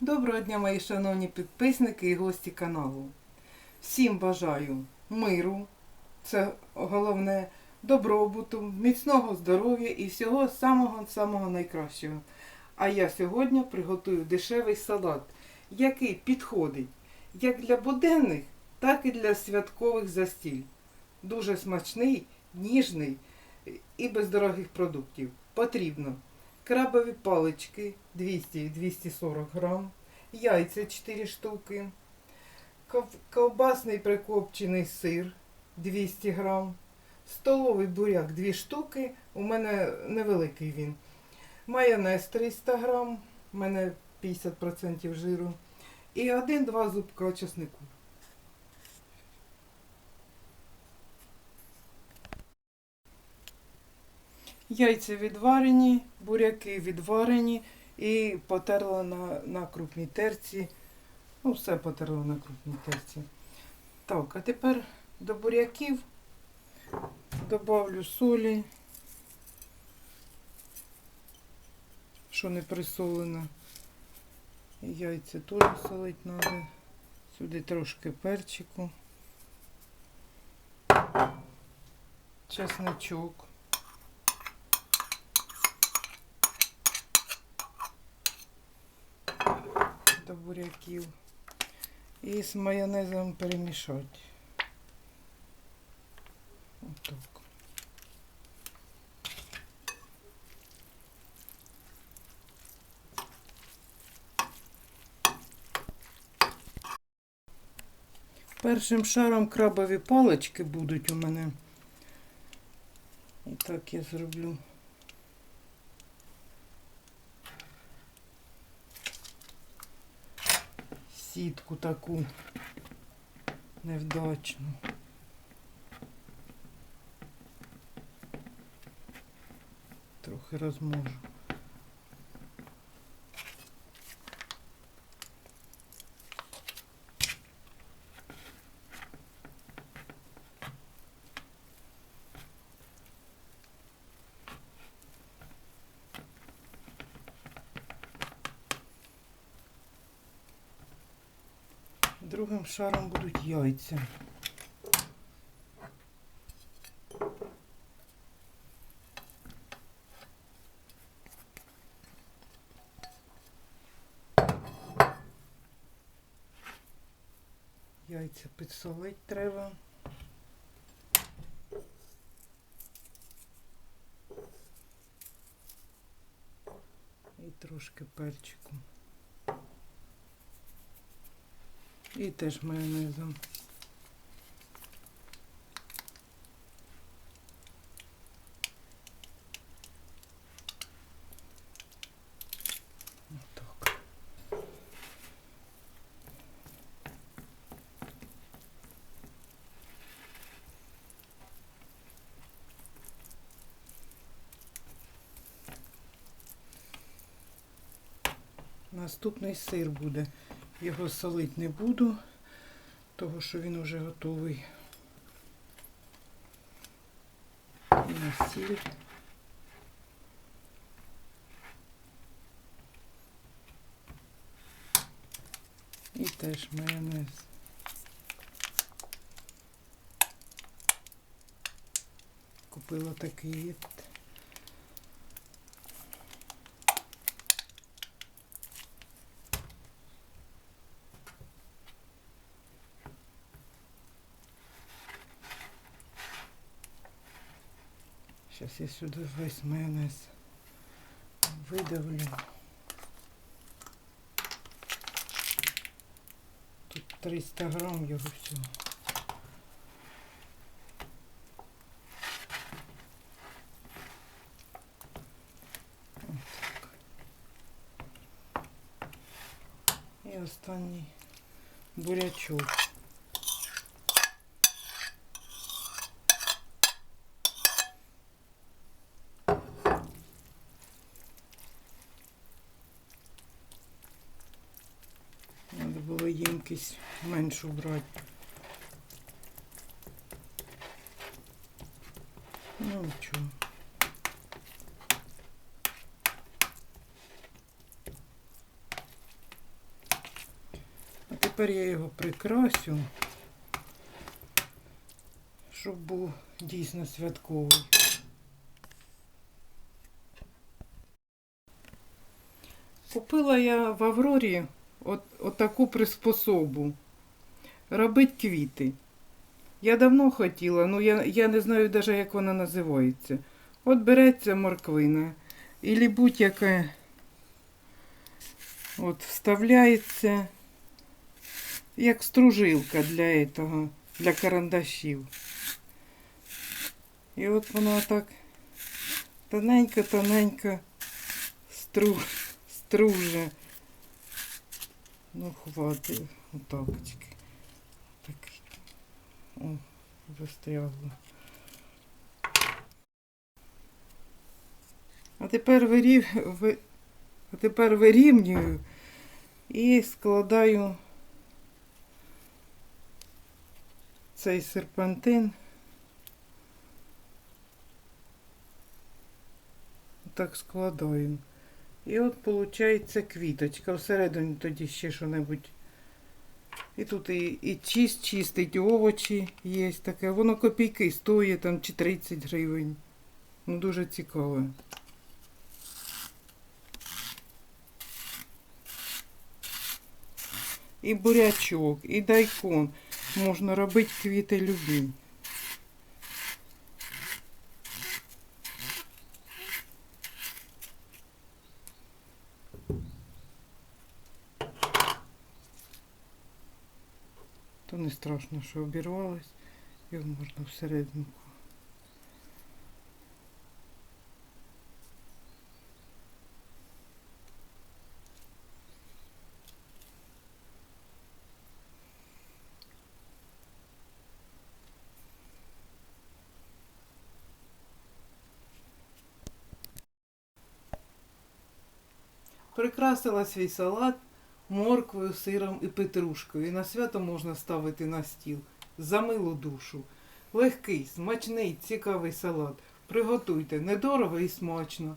Доброго дня, мої шановні підписники і гості каналу. Всім бажаю миру, це головне, добробуту, міцного здоров'я і всього самого-самого найкращого. А я сьогодні приготую дешевий салат, який підходить як для буденних, так і для святкових застіль. Дуже смачний, ніжний і без дорогих продуктів. Потрібно крабові палички 200-240 грам, яйця 4 штуки, ковбасний прикопчений сир 200 грам, столовий буряк 2 штуки, у мене невеликий він, майонез 300 грам, у мене 50% жиру, і 1-2 зубка чеснику. Яйця відварені, буряки відварені і потерла на, на крупній терці. Ну, все потерла на крупній терці. Так, а тепер до буряків добавлю солі, що не присолено. Яйця теж солить треба. Сюди трошки перчику. Чесночок. До буряків. І з майонезом перемішати. Отак. Першим шаром крабові палички будуть у мене. І я зроблю. Сітку таку невдачну. Трохи розможу. Другим шаром будуть яйця. Яйця підсолить треба. І трошки перчику. І теж майонезом. Наступний сир буде. Його солити не буду того, що він вже готовий. На сіль. І теж майонез. Купила такий. Сейчас я сюда весь майонез видавлю. Тут 300 грам його всього. Отак. І останній бурячок. Було ємкість меншу брати. Ну нічого. тепер я його прикрасю, щоб був дійсно святковий. Купила я в Аврорі от, отаку приспособу. Робить квіти. Я давно хотіла, ну я, я не знаю навіть, як вона називається. От береться морквина. Ілі будь-яка от вставляється як стружилка для этого, для карандашів. І от вона так тоненько-тоненько стру, струже. Ну, хватить. Отакочки. Так. О, застрягло. А тепер вирів... ви... а тепер вирівнюю і складаю цей серпантин. Так складаю. І от виходить квіточка. Всередині тоді ще що-небудь. І тут і, і чист, чистить овочі є таке. Воно копійки стоїть там чи 30 гривень. Ну дуже цікаве. І бурячок, і дайкон. Можна робити квіти любі. То не страшно, що обірвалось. Його можна всерединку. Прикрасила свій салат морквою, сиром і петрушкою. І на свято можна ставити на стіл. За милу душу. Легкий, смачний, цікавий салат. Приготуйте недорого і смачно.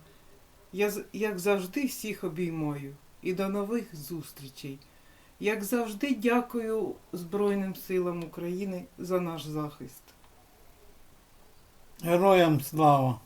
Я, як завжди, всіх обіймаю. І до нових зустрічей. Як завжди, дякую Збройним силам України за наш захист. Героям слава!